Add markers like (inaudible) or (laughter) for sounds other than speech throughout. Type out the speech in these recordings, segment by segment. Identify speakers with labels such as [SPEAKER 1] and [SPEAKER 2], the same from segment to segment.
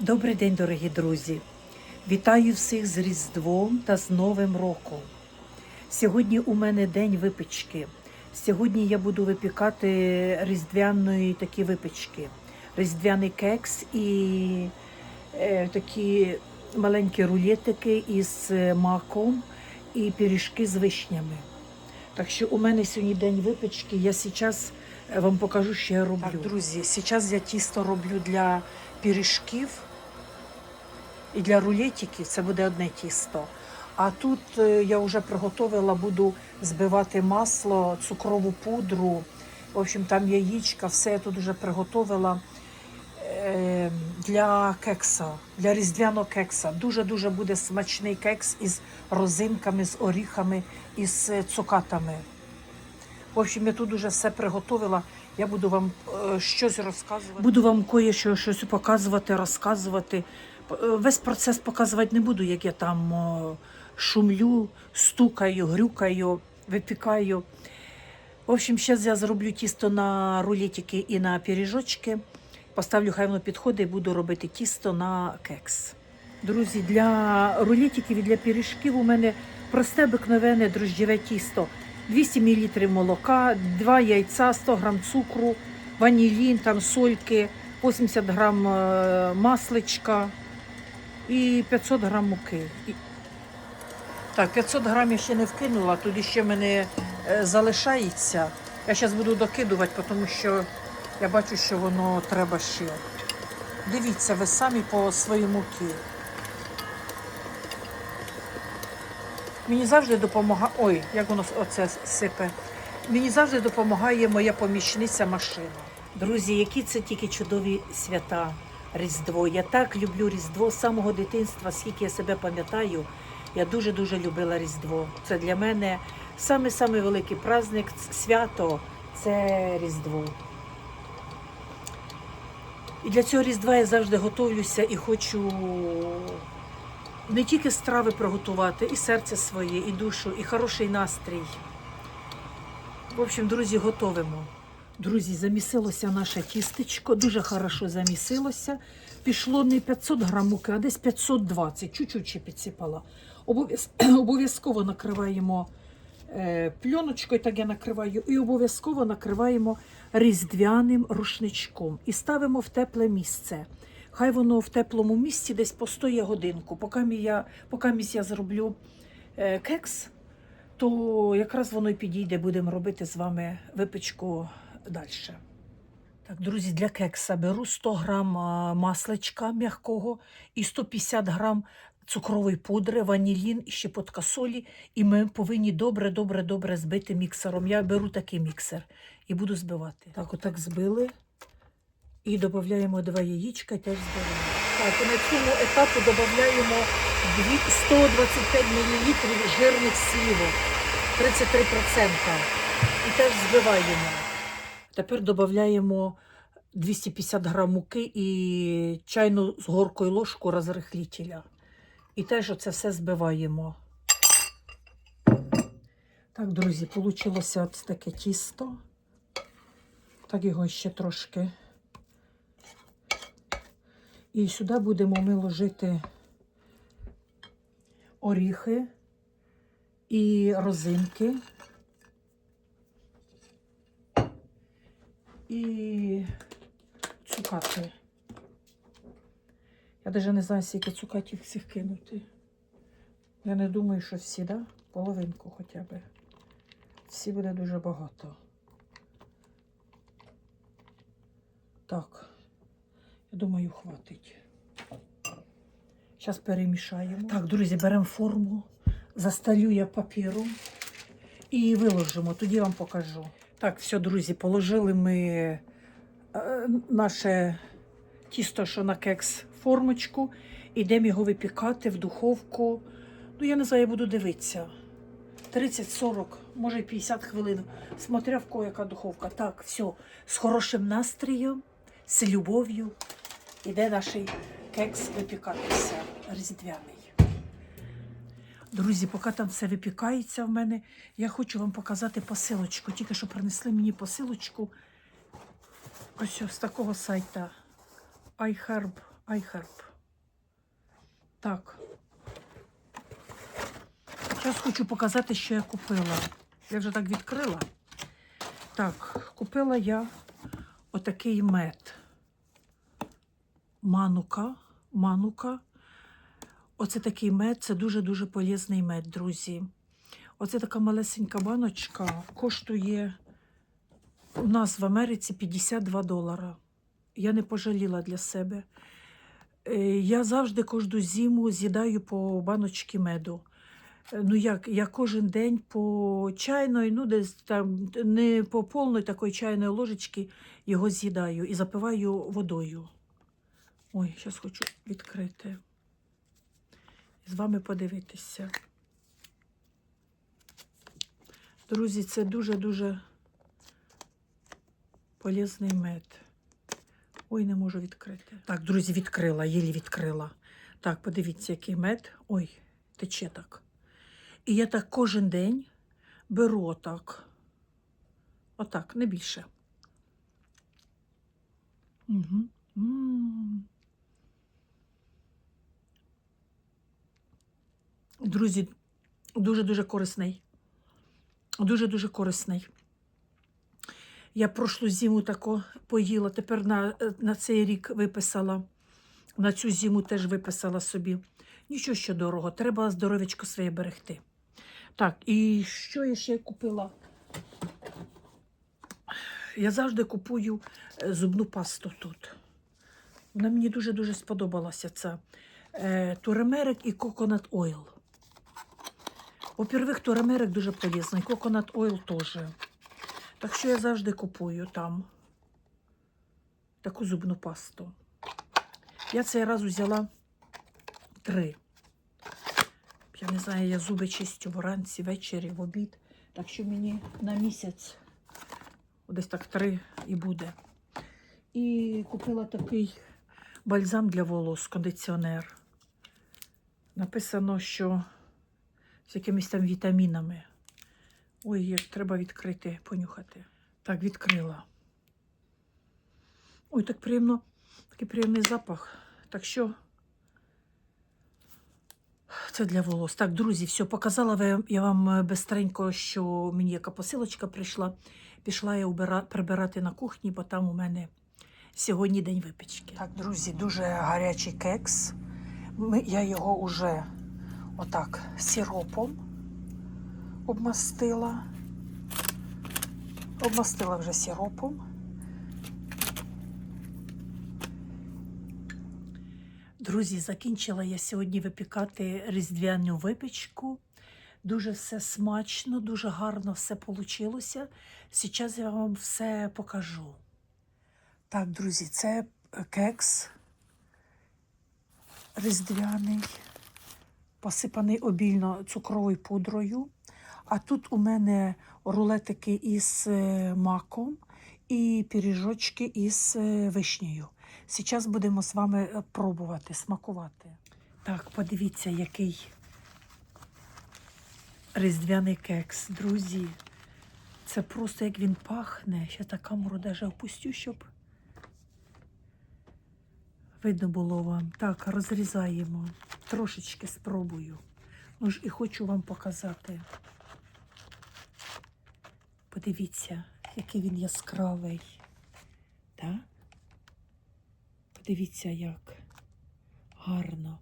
[SPEAKER 1] Добрий день, дорогі друзі! Вітаю всіх з Різдвом та з Новим роком. Сьогодні у мене день випічки. Сьогодні я буду випікати різдвяної такі випічки. Різдвяний кекс і е, такі маленькі рулетики із е, маком і пиріжки з вишнями. Так що у мене сьогодні день випічки. Я зараз вам покажу, що я роблю. Так, друзі, зараз я тісто роблю для пиріжків і для рулетиків. Це буде одне тісто. А тут е, я вже приготувала, буду збивати масло, цукрову пудру. В общем, там яєчка, все я тут вже приготувала е, для кекса, для різдвяного кекса. Дуже-дуже буде смачний кекс із розинками, з оріхами і з е, цукатами. В общем, я тут уже все приготувала. Я буду вам щось розказувати. Буду вам кое-що щось показувати, розказувати. Е, Весь процес показувати не буду, як я там шумлю, стукаю, грюкаю, випікаю. В общем, зараз я зроблю тісто на рулетики і на пиріжочки. Поставлю, хай воно підходить, і буду робити тісто на кекс. Друзі, для рулетиків і для пиріжків у мене просте обикновене дрожджеве тісто. 200 мл молока, 2 яйця, 100 г цукру, ванілін, там сольки, 80 г е, масличка і 500 г муки. Так, 500 грам я ще не вкинула, туди ще мене е, залишається. Я зараз буду докидувати, тому що я бачу, що воно треба ще. Дивіться, ви самі по своїй муки. Мені завжди допомагає. Ой, як воно оце сипе. Мені завжди допомагає моя помічниця машина. Друзі, які це тільки чудові свята Різдво. Я так люблю Різдво з самого дитинства, скільки я себе пам'ятаю. Я дуже-дуже любила Різдво. Це для мене саме-саме великий праздник, свято це Різдво. І для цього Різдва я завжди готовлюся і хочу не тільки страви приготувати, і серце своє, і душу, і хороший настрій. В общем, друзі, готовимо. Друзі, замісилося наше тістечко, дуже хорошо замісилося. Пішло не 500 грам муки, а десь 520, чуть-чуть ще підсипала. (clears throat) Обов'язково накриваємо е, пленочкою, так я накриваю, і обов'язково накриваємо різдвяним рушничком і ставимо в тепле місце. Хай воно в теплому місці десь постоє годинку. Поки я, я зроблю е, кекс, то якраз воно і підійде, будемо робити з вами випічку далі. Так, друзі, для кекса беру 100 грам масличка м'якого і 150 грам цукрової пудри, ванілін і щепотка солі. І ми повинні добре, добре, добре збити міксером. Я беру такий міксер і буду збивати. Так, отак збили. І додаємо два яєчка і теж збиваємо. Так, і на цьому етапу додаємо 125 мл жирних слівок, 33%. І теж збиваємо. Тепер додаємо 250 грам муки і чайну з горкою ложку розрихлітеля. І теж оце все збиваємо. Так, друзі, вийшло от таке тісто. Так його ще трошки. І сюди будемо ми ложити оріхи і розинки. І цукати. Я навіть не знаю, скільки цукатів всіх кинути. Я не думаю, що всі, да? Половинку хоча б. Всі буде дуже багато. Так. Я думаю, хватить. Зараз перемішаємо. Так, друзі, беремо форму, засталю я папіром і виложимо. Тоді вам покажу. Так, все, друзі, положили ми е, наше тісто, що на кекс формочку. Ідемо його випікати в духовку. Ну, я не знаю, я буду дивитися. 30-40, може й 50 хвилин. Смотря в кого яка духовка. Так, все, з хорошим настроєм, з любов'ю. Іде наш кекс випікатися різдвяний. Друзі, поки там все випікається в мене, я хочу вам показати посилочку. Тільки що принесли мені посилочку. Ось з такого сайта iHerb iHerb. Так. Зараз хочу показати, що я купила. Я вже так відкрила. Так, купила я отакий мед. Манука. Манука. Оце такий мед, це дуже-дуже полезний мед, друзі. Оце така малесенька баночка коштує у нас в Америці 52 долара. Я не пожаліла для себе. Е, Я завжди кожну зиму з'їдаю по баночці меду. Е, Ну як, я кожен день по чайної, ну десь там не по повної такої чайної ложечки його з'їдаю і запиваю водою. Ой, зараз хочу відкрити. З вами подивитися. Друзі, це дуже-дуже полезний мед. Ой, не можу відкрити. Так, друзі, відкрила, єлі відкрила. Так, подивіться, який мед. Ой, тече так. І я так кожен день беру отак. Отак, не більше. Угу. м Друзі, дуже-дуже корисний. Дуже-дуже корисний. Я прошлу зиму тако поїла, тепер на, е, на цей рік виписала. На цю зиму теж виписала собі. Нічого що дорого, треба здоров'ячко своє берегти. Так, і що я ще купила? Я завжди купую е, зубну пасту тут. Вона мені дуже-дуже сподобалася ця. Е, Туремерик і Coconut Oil. Во-первых, туремерик дуже полезний, Coconut Oil теж. Так що я завжди купую там таку зубну пасту. Я цей раз взяла три. Я не знаю, я зуби чистю вранці, ввечері, в обід. Так що мені на місяць десь так три і буде. І купила такий бальзам для волос, кондиціонер. Написано, що з якимись там вітамінами. Ой, як треба відкрити, понюхати. Так, відкрила. Ой, так приємно, такий приємний запах. Так що це для волос. Так, друзі, все, показала я вам е, бистренько, що мені яка посилочка прийшла. Пішла я прибирати на кухні, бо там у мене сьогодні день випічки. Так, друзі, дуже гарячий кекс. Ми, я його вже отак сиропом обмастила. Обмастила вже сиропом. Друзі, закінчила я сьогодні випікати різдвяну випічку. Дуже все смачно, дуже гарно все вийшло. Зараз я вам все покажу. Так, друзі, це кекс різдвяний, посипаний обільно цукровою пудрою. А тут у мене рулетики із е, маком і пиріжочки із е, вишнею. Зараз будемо з вами е, пробувати, смакувати. Так, подивіться, який різдвяний кекс, друзі. Це просто як він пахне. Ще так камеру даже опустю, щоб видно було вам. Так, розрізаємо. Трошечки спробую. Ну ж і хочу вам показати. Подивіться, який він яскравий. Так? Подивіться, як гарно.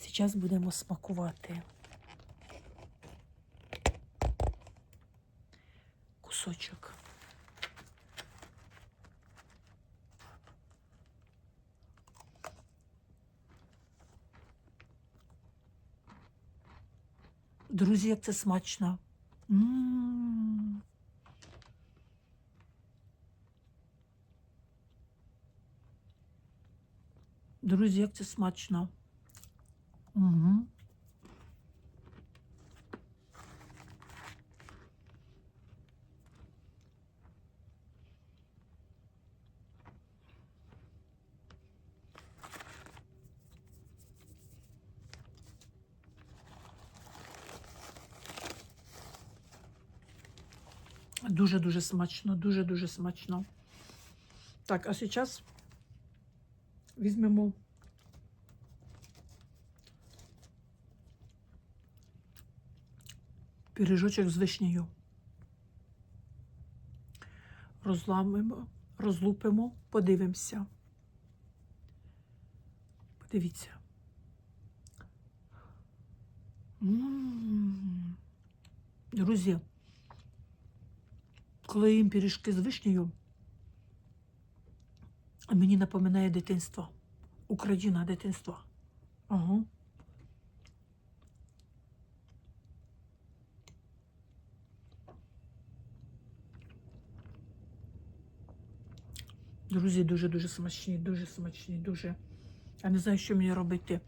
[SPEAKER 1] Зараз будемо смакувати. Кусочок. Друзі, як це смачно. М. Друзі, як це смачно. Угу. Дуже-дуже смачно, дуже-дуже смачно. Так, а зараз візьмемо пиріжочок з вишнею. Розламимо, розлупимо, подивимося. Подивіться. М -м -м. Друзі коли їм пиріжки з вишнею, мені напоминає дитинство. Україна дитинства. Ага. Друзі, дуже-дуже смачні, дуже смачні, дуже. Я не знаю, що мені робити.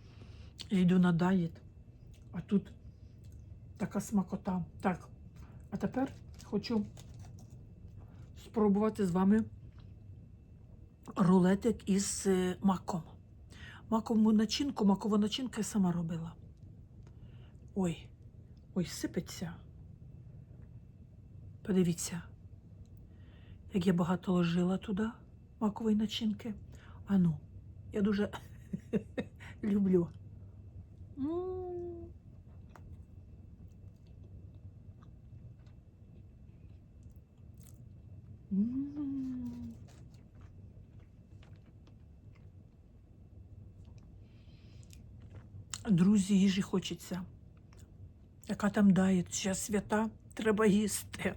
[SPEAKER 1] Я йду на дайет, а тут така смакота. Так, а тепер хочу спробувати з вами рулетик із е, маком. Макову начинку, макова начинка я сама робила. Ой, ой, сипеться. Подивіться, як я багато ложила туди макової начинки. Ану, я дуже (laughs) люблю. М. М. Друзі, їжі хочеться. Яка там дає? Зараз свята, треба їсти.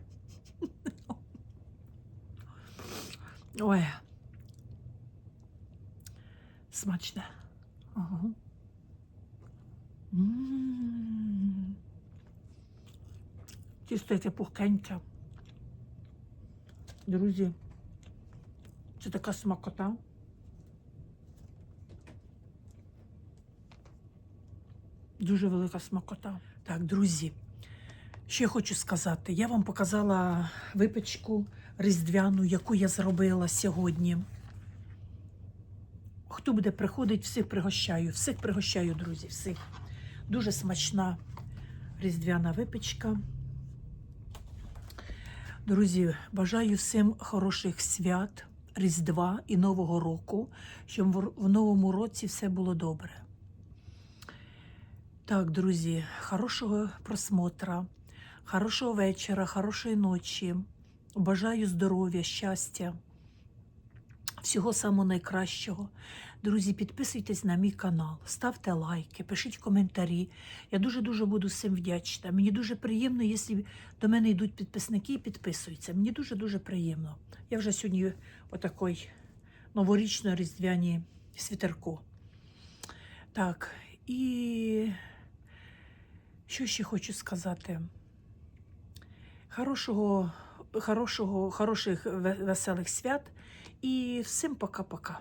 [SPEAKER 1] (laughs) Ой. Смачне. Ага. Тісто яке пухкеньке. Друзі, це така смакота. Дуже велика смакота. Так, друзі, я хочу сказати. Я вам показала випічку різдвяну, яку я зробила сьогодні. Хто буде приходити, всіх пригощаю. Всіх пригощаю, друзі, всіх. Дуже смачна різдвяна випічка. Друзі, бажаю всім хороших свят, Різдва і Нового року, щоб в- новому році все було добре. Так, друзі, хорошого просмотра, хорошого вечора, хорошої ночі. Бажаю здоров'я, щастя, всього самого найкращого. Друзі, підписуйтесь на мій канал, ставте лайки, пишіть коментарі. Я дуже-дуже буду всім вдячна. Мені дуже приємно, якщо до мене йдуть підписники і підписуються. Мені дуже-дуже приємно. Я вже сьогодні отакий новорічно-різдвяні світерку. Так, і що ще хочу сказати? Хорошого, хорошого, хороших веселих свят і всім пока-пока.